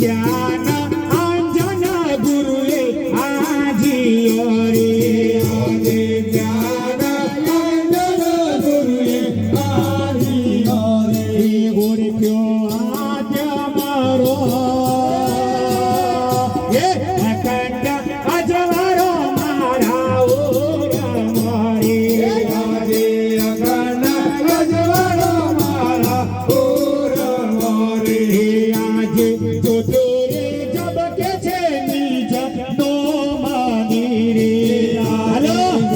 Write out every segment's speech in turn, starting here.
जाना अनजाना गुरुए आजियो रे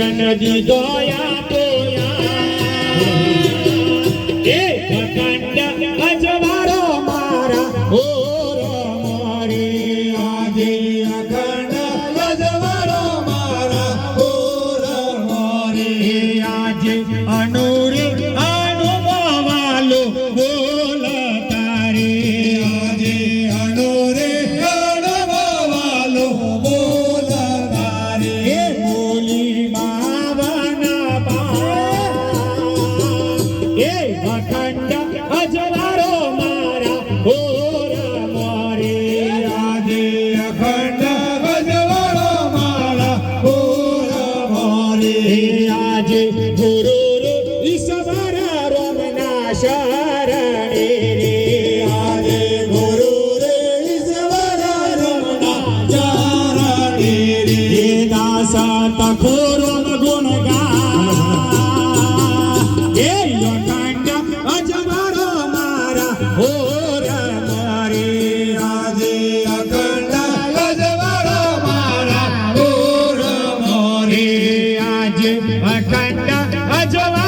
દર્શન દીધો એ અખંડ અજવાળો મારા, ઓ મારે આજે અખંડ અજવાળો મારા, ઓ મારે આજે અનુરે અખંડ અજવાળો મારા ઓર મોરે આજે અખંડ અજવાળો મારા ઓર મોરે આજે ગુરુ ઈશ્વર રમના શરણે રે. આજે ગુરુ રે ઈશ્વર રમના શરણે રે. દાસા તખોરમ મોરે